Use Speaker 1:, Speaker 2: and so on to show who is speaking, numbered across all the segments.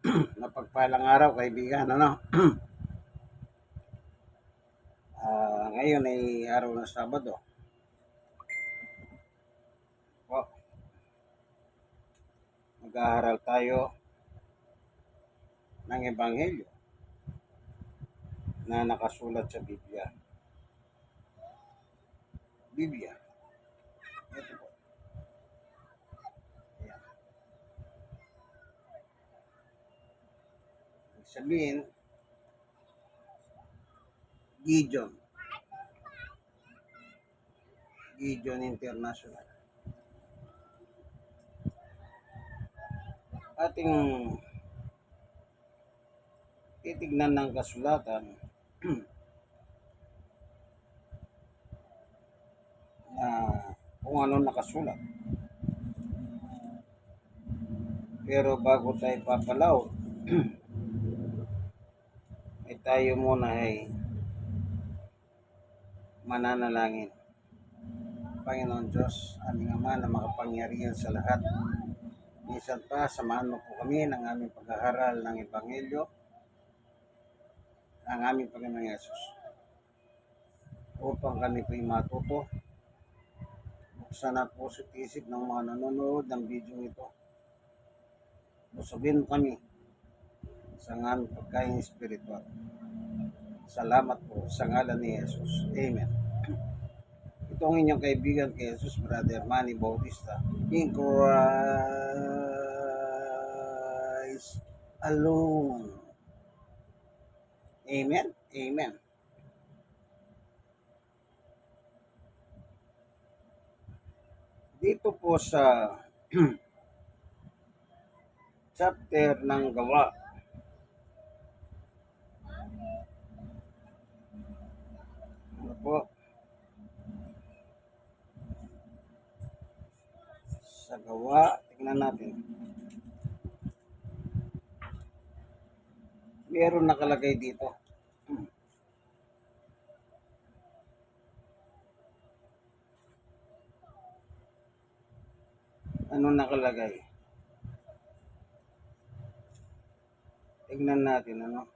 Speaker 1: Napagpalang araw, kaibigan, ano? Ah, ngayon ay araw ng Sabado. Po. Mag-aaral tayo ng Ebanghelyo na nakasulat sa Biblia. Biblia. Ito po. Ayan. Ibig Sabihin, Gideon. Gideon International. Ating titignan ng kasulatan na kung ano nakasulat. Pero bago tayo papalaw, tayo muna ay mananalangin. Panginoon Diyos, aming Ama na makapangyarihan sa lahat. Minsan pa, samahan mo po kami ng aming pag-aaral ng Ebanghelyo ng aming Panginoong Yesus. Upang kami po'y matuto, buksan at puso at isip ng mga nanonood ng video ito. Busugin kami sa aming pagkain espiritual. Salamat po sa ngalan ni Jesus. Amen. Ito ang inyong kaibigan kay Jesus, Brother Manny Bautista. In Christ alone. Amen. Amen. Dito po sa chapter ng gawa. Po? Sa gawa, tingnan natin. Meron nakalagay dito. Ano nakalagay? Tingnan natin ano.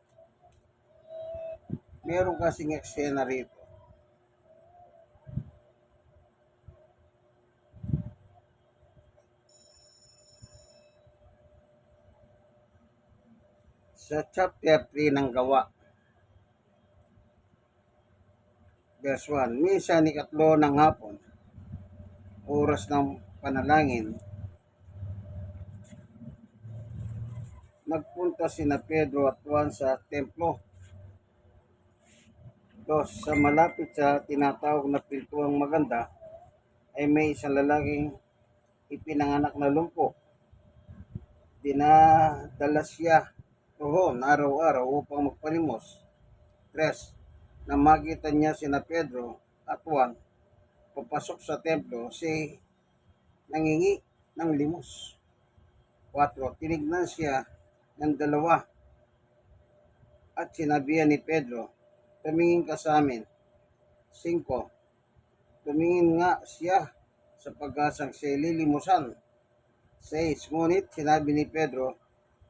Speaker 1: Meron kasing eksena rito. Sa chapter 3 ng gawa. Verse 1. Misa ni katlo ng hapon. Oras ng panalangin. Nagpunta sina Pedro at Juan sa templo. Dos, sa malapit sa tinatawag na pintuang maganda ay may isang lalaking ipinanganak na lumpo. Dinadala siya roon araw-araw upang magpalimos. Tres, na makita niya sina Pedro at Juan papasok sa templo si nangingi ng limos. 4. Tinignan siya ng dalawa at sinabihan ni Pedro, tumingin ka sa amin. 5. Tumingin nga siya sa pag-asang siya lilimusan. 6. Ngunit sinabi ni Pedro,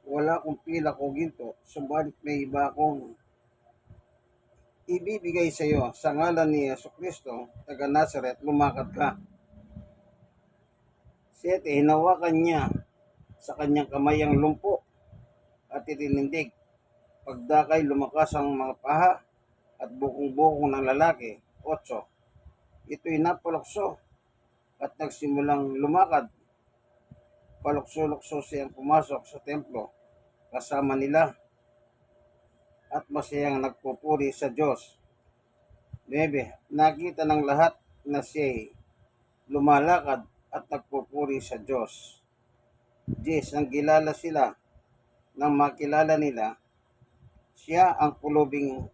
Speaker 1: wala akong pila ko ginto, subalit may iba akong ibibigay sa iyo sa ngalan ni Yeso Kristo, taga Nazaret, lumakad ka. 7. Hinawakan niya sa kanyang kamay ang lumpo at itinindig. Pagdakay lumakas ang mga paha at bukong-bukong ng lalaki. 8. Ito'y napalukso at nagsimulang lumakad. Palukso-lukso siyang pumasok sa templo kasama nila at masayang nagpupuri sa Diyos. 9. Nakita ng lahat na siya'y lumalakad at nagpupuri sa Diyos. 10. Nang kilala sila, nang makilala nila, siya ang pulubing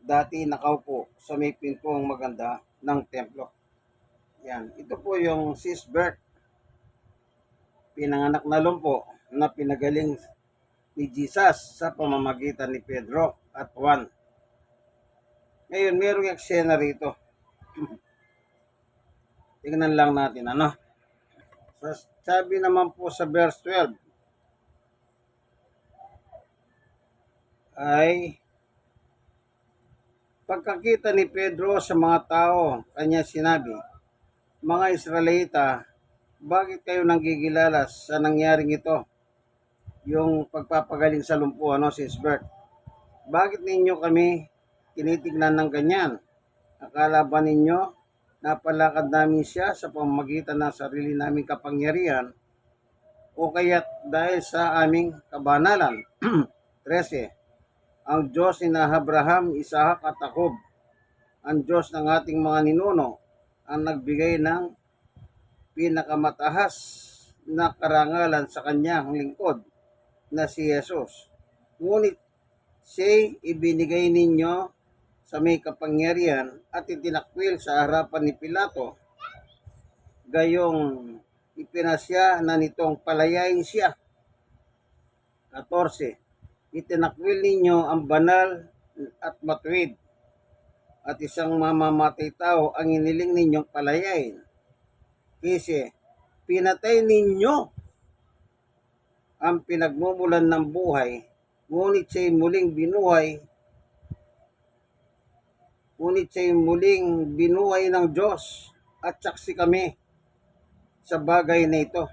Speaker 1: dati nakaupo sa may pintuang maganda ng templo. Yan. Ito po yung sis Bert, pinanganak na lumpo na pinagaling ni Jesus sa pamamagitan ni Pedro at Juan. Ngayon, mayroong eksena rito. Tingnan lang natin, ano? Sa- Sabi naman po sa verse 12, ay pagkakita ni Pedro sa mga tao, kanya sinabi, Mga Israelita, bakit kayo nanggigilala sa nangyaring ito? Yung pagpapagaling sa lumpo, ano, si Isbert. Bakit ninyo kami tinitignan ng ganyan? Akala ba ninyo napalakad namin siya sa pamamagitan ng sarili naming kapangyarihan o kaya dahil sa aming kabanalan? 13. Ang Diyos ni Abraham, Isaac at Jacob, ang Diyos ng ating mga ninuno, ang nagbigay ng pinakamatahas na karangalan sa kanyang lingkod na si Jesus. Ngunit siya ibinigay ninyo sa may kapangyarihan at itinakwil sa harapan ni Pilato. Gayong ipinasya na nitong palayain siya. 14. Itinakwil ninyo ang banal at matuwid at isang mamamatay tao ang iniling ninyong palayain. Kasi pinatay ninyo ang pinagmumulan ng buhay, ngunit siya'y muling binuhay, ngunit siya'y muling binuhay ng Diyos at saksi kami sa bagay na ito.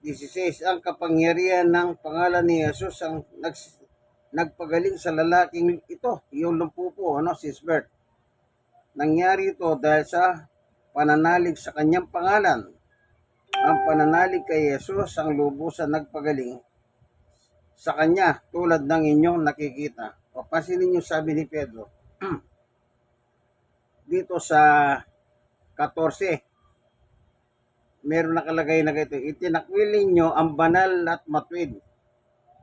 Speaker 1: 16. Ang kapangyarihan ng pangalan ni Jesus ang nags, nagpagaling sa lalaking ito, yung lumpo po, ano, si Isbert. Nangyari ito dahil sa pananalig sa kanyang pangalan. Ang pananalig kay Jesus ang lubusan nagpagaling sa kanya tulad ng inyong nakikita. O pansinin niyo sabi ni Pedro dito sa 14 meron nakalagay na ganito, itinakwil ninyo ang banal at matwid.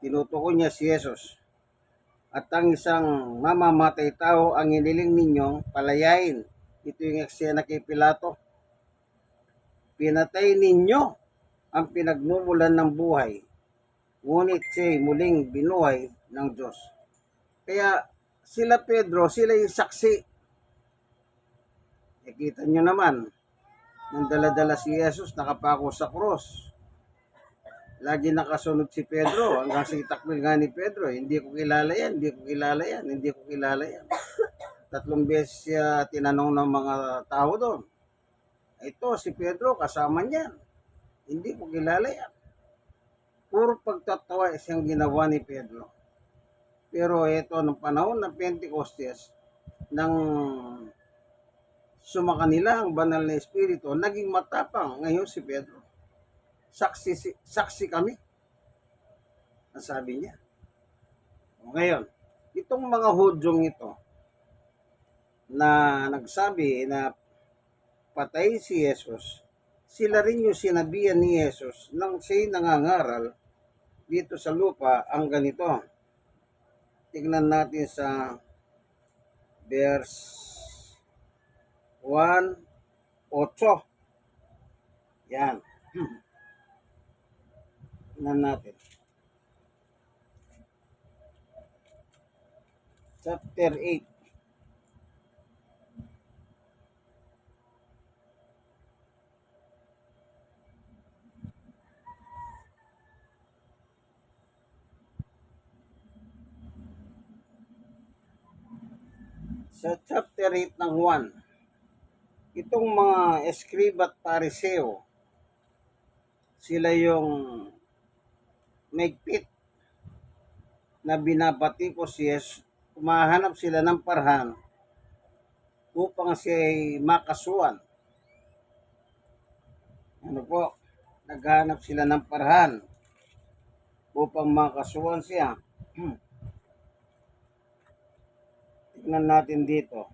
Speaker 1: Tinutukoy niya si Jesus. At ang isang mamamatay tao ang iniling ninyong palayain. Ito yung eksena kay Pilato. Pinatay ninyo ang pinagmumulan ng buhay. Ngunit siya'y muling binuhay ng Diyos. Kaya sila Pedro, sila yung saksi. Nakita nyo naman, nang daladala si Jesus nakapako sa cross. Lagi nakasunod si Pedro hanggang sa itakbil nga ni Pedro. Hindi ko kilala yan, hindi ko kilala yan, hindi ko kilala yan. Tatlong beses siya tinanong ng mga tao doon. Ito, si Pedro, kasama niyan. Hindi ko kilala yan. Puro pagtatawa siyang ginawa ni Pedro. Pero ito, nung panahon ng Pentecostes, nang sumakanila ang banal na espiritu, naging matapang ngayon si Pedro. Saksi, si- saksi kami. Ang sabi niya. Ngayon, itong mga hudyong ito na nagsabi na patay si Jesus, sila rin yung sinabihan ni Jesus nang siya'y nangangaral dito sa lupa ang ganito. Tignan natin sa verse 1, 8. Yan. Tignan natin. Chapter 8. Sa chapter 8 ng 1, itong mga eskriba at pariseo, sila yung megpit na binabati ko si Jesus. Kumahanap sila ng parhan upang siya ay makasuan. Ano po? Naghanap sila ng parhan upang makasuan siya. Tignan natin dito.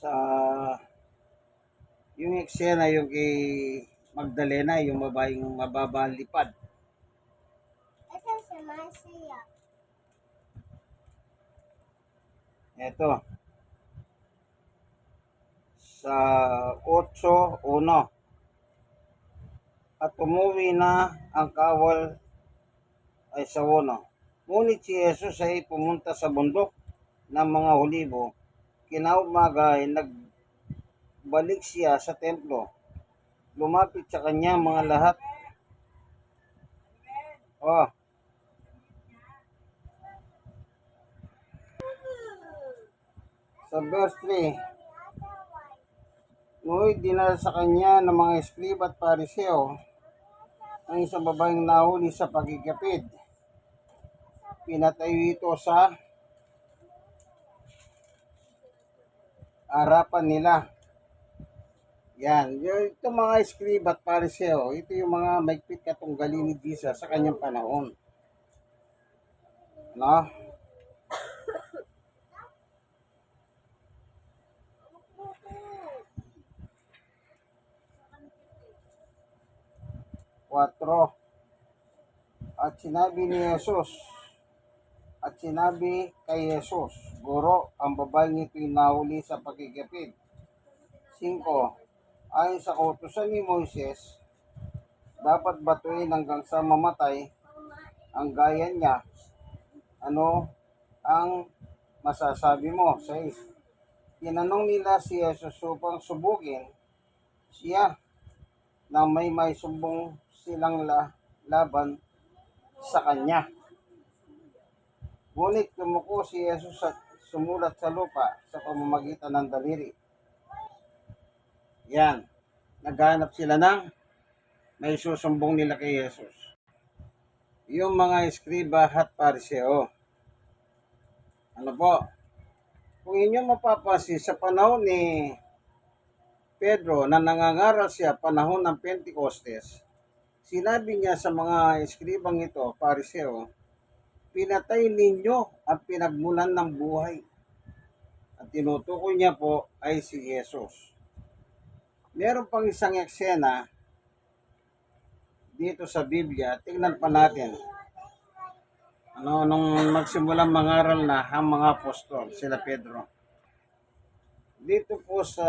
Speaker 1: Sa yung eksena yung kay Magdalena, yung babaeng mababang lipad.
Speaker 2: Asa si Marcia?
Speaker 1: Ito. Sa 8.1. At umuwi na ang kawal ay sa uno. Ngunit si Jesus ay pumunta sa bundok ng mga olibo. Kinaumaga ay nag balik siya sa templo. Lumapit sa kanya mga lahat. Oh. Sa verse 3, Ngunit dinala sa kanya ng mga eskriba at pariseo ang isang babaeng nahuli sa pagkikapid. Pinatayo ito sa harapan nila. Yan. Yung- Ito mga eskriba at pariseo, ito yung mga maigpit katunggali ni Jesus sa kanyang panahon. No? Kwatro. At sinabi ni Jesus, at sinabi kay Jesus, Guro, ang babaeng ito'y nahuli sa pagkikapid. 5. Ayon sa kautusan ni Moises, dapat batuin hanggang sa mamatay ang gaya niya. Ano ang masasabi mo? 6. Tinanong nila si Jesus upang subugin siya na may may sumbong silang la, laban sa kanya. Ngunit kumuko si Jesus at sumulat sa lupa sa pamamagitan ng daliri. Yan. Naghanap sila ng may susumbong nila kay Jesus. Yung mga eskriba at pariseo. Ano po? Kung inyo mapapansin sa panahon ni Pedro na nangangaral siya panahon ng Pentecostes, sinabi niya sa mga eskribang ito, pariseo, pinatay ninyo ang pinagmulan ng buhay. At tinutukoy niya po ay si Jesus. Meron pang isang eksena dito sa Biblia. Tingnan pa natin. Ano, nung magsimulang mangaral na ang mga apostol, sila Pedro. Dito po sa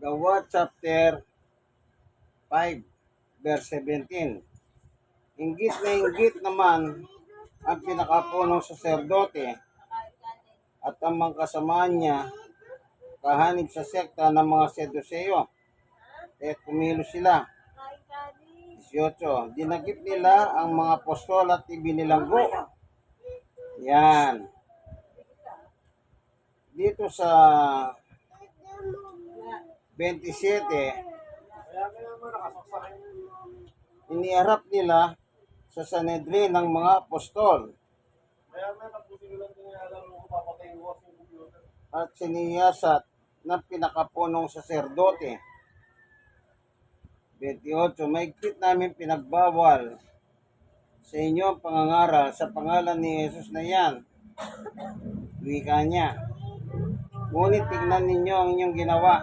Speaker 1: Gawa chapter 5, verse 17. Inggit na inggit naman ang pinakapunong saserdote at ang mga kasamaan niya kahanib sa sekta ng mga Seduseo. Kaya kumilos sila. 18. Dinagip nila ang mga apostol at ibinilanggo. Yan. Dito sa 27, iniharap nila sa Sanedrin ng mga apostol at siniyasat ng pinakapunong saserdote. 28. Maigpit namin pinagbawal sa inyo ang pangangaral sa pangalan ni Jesus na yan. Wika niya. Ngunit tignan ninyo ang inyong ginawa.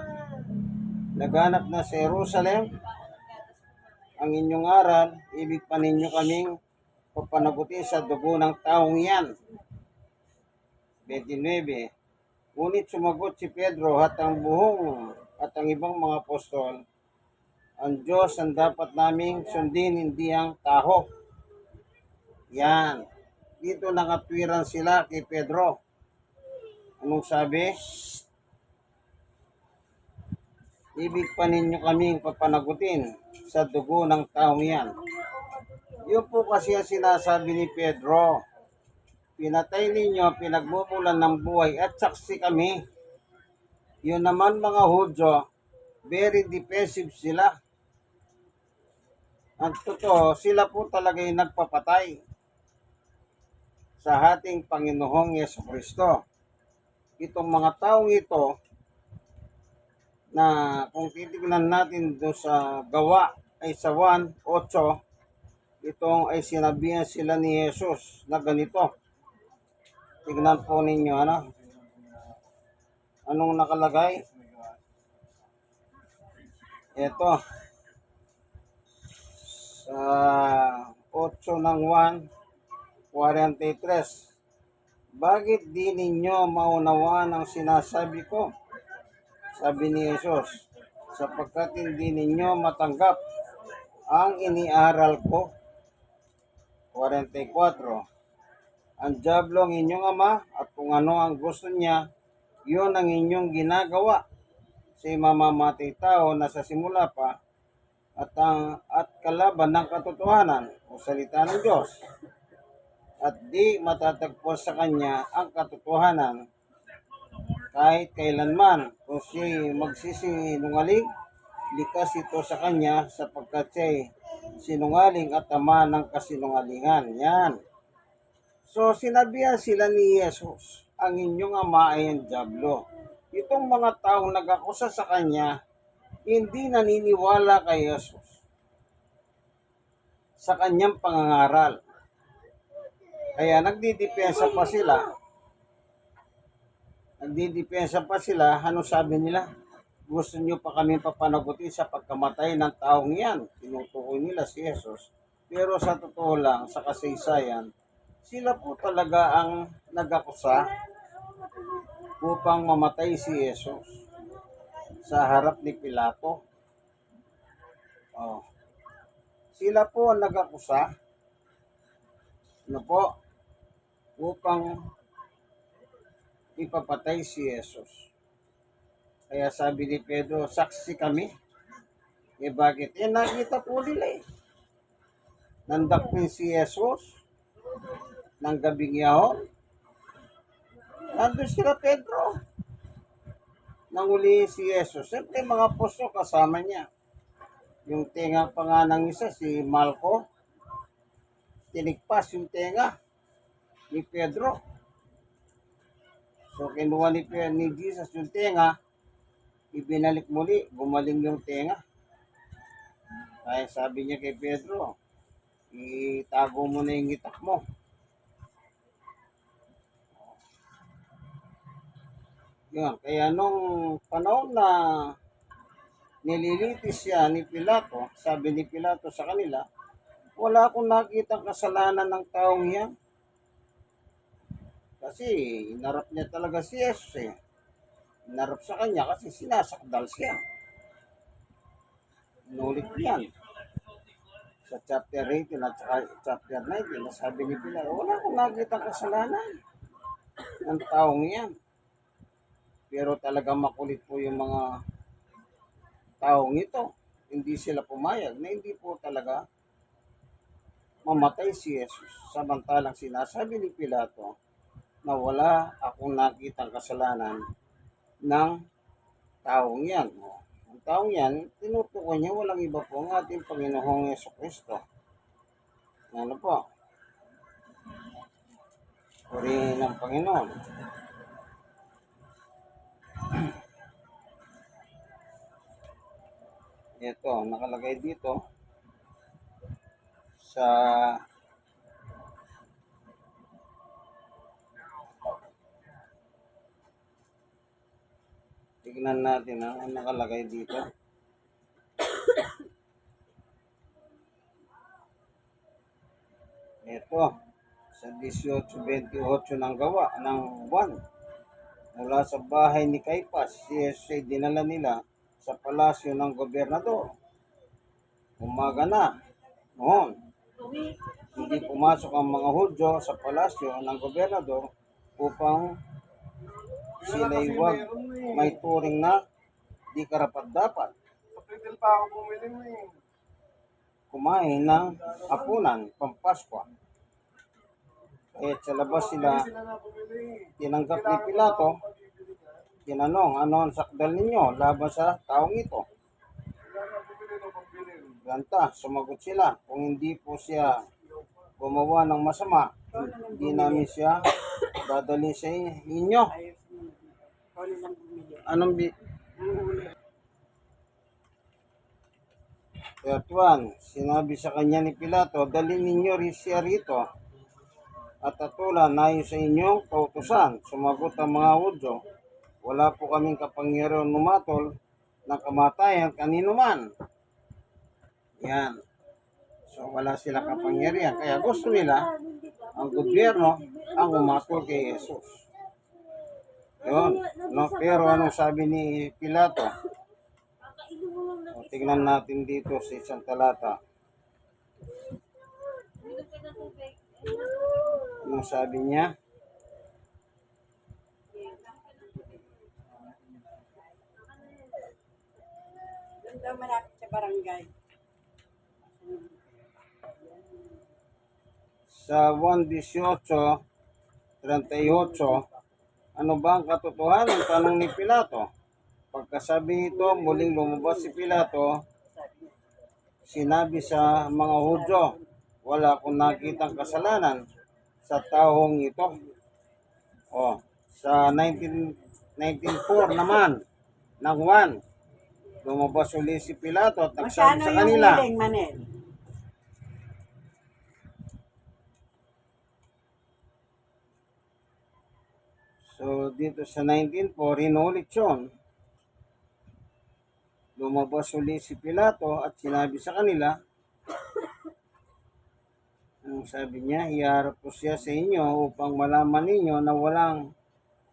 Speaker 1: Laganap na sa Jerusalem ang inyong aral, ibig pa ninyo kaming papanagutin sa dugo ng taong yan. 29. Ngunit sumagot si Pedro at ang buhong at ang ibang mga apostol, ang Diyos ang dapat naming sundin, hindi ang taho. Yan. Dito nakatwiran sila kay Pedro. Anong sabi? Ibig pa ninyo kaming papanagutin sa dugo ng taong yan. Yun po kasi ang sinasabi ni Pedro. Pinatay ninyo, pinagmumulan ng buhay at saksi kami. Yun naman mga Hudyo, very defensive sila. Ang totoo, sila po talaga yung nagpapatay sa ating Panginoong Yeso Kristo. Itong mga taong ito, na kung titignan natin doon sa gawa ay sa 1.8, itong ay sinabihan sila ni Jesus na ganito. Tignan po ninyo, ano? Anong nakalagay? Ito. Sa 8 ng 1, 43. Bakit di ninyo maunawaan ang sinasabi ko? Sabi ni Jesus, sapagkat hindi ninyo matanggap ang iniaral ko. 44. Ang diablo ang inyong ama at kung ano ang gusto niya, yun ang inyong ginagawa. si mamamatay tao na sa simula pa at ang at kalaban ng katotohanan o salita ng Diyos. At di matatagpo sa kanya ang katotohanan kahit kailanman. Kung siya magsisinungaling likas ito sa kanya sapagkat siya sinungaling at ama ng kasinungalingan. Yan so sinabihan sila ni Jesus ang inyong ama ay ang Diablo itong mga taong nag-akusa sa kanya hindi naniniwala kay Jesus sa kanyang pangangaral. Kaya nagdidepensa pa sila. Nagdidepensa pa sila. Ano sabi nila? Gusto nyo pa kami papanagutin sa pagkamatay ng taong yan. Tinutukoy nila si Jesus. Pero sa totoo lang, sa kasaysayan, sila po talaga ang nag-akusa upang mamatay si Jesus sa harap ni Pilato. Oh. Sila po ang nag-akusa ano po, upang ipapatay si Jesus. Kaya sabi ni Pedro, saksi kami. Eh bakit? Eh nakita po nila eh. Nandakpin si Jesus ng gabing yahon. Nandun sila Pedro nanguli si Jesus. Siyempre, mga puso kasama niya. Yung tenga pa nga ng isa, si Malco, tinigpas yung tenga ni Pedro. So, kinuha ni, ni Jesus yung tenga, ibinalik muli, gumaling yung tenga. Kaya sabi niya kay Pedro, itago mo na yung itak mo. Yun. Kaya nung panahon na nililitis siya ni Pilato, sabi ni Pilato sa kanila, wala akong nakita kasalanan ng taong yan. Kasi inarap niya talaga si Jesus eh. Inarap sa kanya kasi sinasakdal siya. Inulit niyan. Sa chapter 18 at chapter 19, sabi ni Pilato, wala akong nakita kasalanan ng taong yan. Pero talagang makulit po yung mga taong ito. Hindi sila pumayag na hindi po talaga mamatay si Jesus. Samantalang sinasabi ni Pilato na wala akong nakitang kasalanan ng taong yan. Ang taong yan, tinutukoy niya walang iba po ang ating Panginoong Yeso Kristo. Ano po? Purihin ng Panginoon. Ito, nakalagay dito sa Tignan natin ha, ang nakalagay dito. Ito, sa 18.28 ng gawa ng buwan. Mula sa bahay ni Kaipas, ay dinala nila sa palasyo ng gobernador. Umaga na, noon, hindi pumasok ang mga Hudyo sa palasyo ng gobernador upang sila'y wag may turing na di karapat dapat
Speaker 3: Kapitil pa ako bumili mo eh.
Speaker 1: kumain ng apunan pampaskwa. Kaya sa labas sila tinanggap ni Pilato, tinanong, ano ang sakdal ninyo laban sa taong ito? Ganta, sumagot sila, kung hindi po siya gumawa ng masama, hindi namin siya dadalhin sa inyo. Anong bi... Kaya tuwan, sinabi sa kanya ni Pilato, dalhin ninyo siya rito at atulan ayon sa inyong kautusan. Sumagot ang mga Hudyo, wala po kaming kapangyarihan numatol ng kamatayan kanino man. Yan. So wala sila kapangyarihan. Kaya gusto nila ang gobyerno ang umatol kay Jesus. Yun. No, pero anong sabi ni Pilato? O, tingnan natin dito sa isang talata. Anong sabi niya?
Speaker 4: daw malapit sa barangay.
Speaker 1: Sa 1.18, 38, ano ba ang katotohanan? Tanong ni Pilato. Pagkasabi nito, muling lumabas si Pilato, sinabi sa mga Hudyo, wala akong nakitang kasalanan sa taong ito. O, sa 19, 19.4 naman, ng 1, lumabas uli si Pilato at nagsabi
Speaker 4: Magkano
Speaker 1: sa kanila,
Speaker 4: hiling, Manel?
Speaker 1: So, dito sa 19 po, rinulit yun. Lumabas uli si Pilato at sinabi sa kanila, anong sabi niya, iharap ko siya sa inyo upang malaman ninyo na walang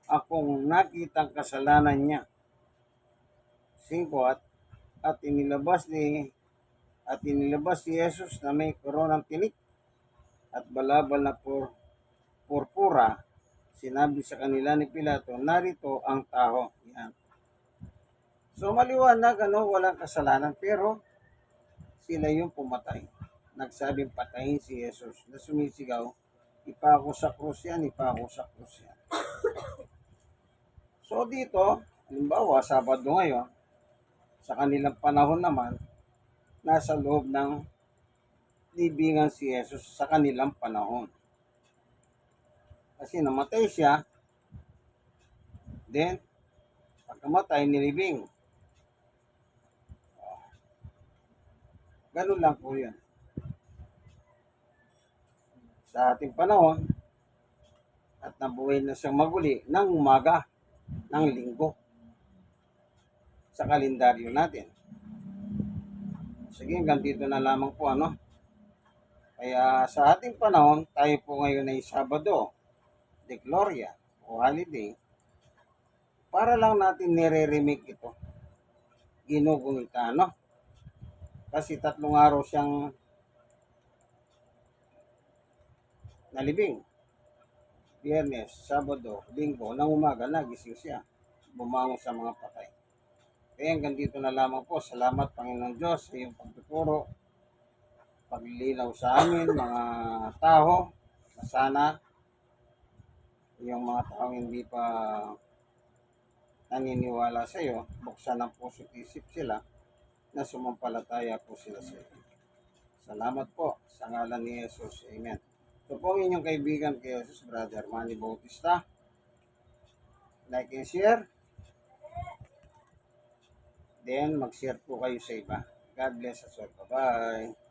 Speaker 1: akong nakitang kasalanan niya. 5 at, at inilabas ni at inilabas si Jesus na may koronang tinik at balabal na pur, purpura sinabi sa kanila ni Pilato, narito ang tao. Yan. So maliwanag, ano, walang kasalanan, pero sila yung pumatay. Nagsabing patayin si Jesus na sumisigaw, ipako sa krus yan, ipako sa krus yan. So dito, halimbawa, Sabado ngayon, sa kanilang panahon naman, nasa loob ng libingan si Jesus sa kanilang panahon. Kasi namatay siya, then, pagkamatay, nilibing. Ganun lang po yan. Sa ating panahon, at nabuhay na siyang maguli ng umaga, ng linggo, sa kalendaryo natin. Sige, hanggang dito na lamang po, ano? Kaya sa ating panahon, tayo po ngayon ay Sabado, de Gloria o holiday, para lang natin nire-remake ito. Ginugungita, no? Kasi tatlong araw siyang nalibing. Biyernes, Sabado, Linggo, nang umaga, nagising siya. Bumangon sa mga patay. Kaya hanggang dito na lamang po. Salamat, Panginoon Diyos, sa iyong pagtuturo, paglilinaw sa amin, mga tao, na sana yung mga taong hindi pa naniniwala sa iyo, buksan ang puso isip sila na sumampalataya po sila sa iyo. Salamat po sa ngalan ni Jesus. Amen. Ito po ang inyong kaibigan kay Jesus, Brother Manny Bautista. Like and share. Then, mag-share po kayo sa iba. God bless us all. Bye-bye.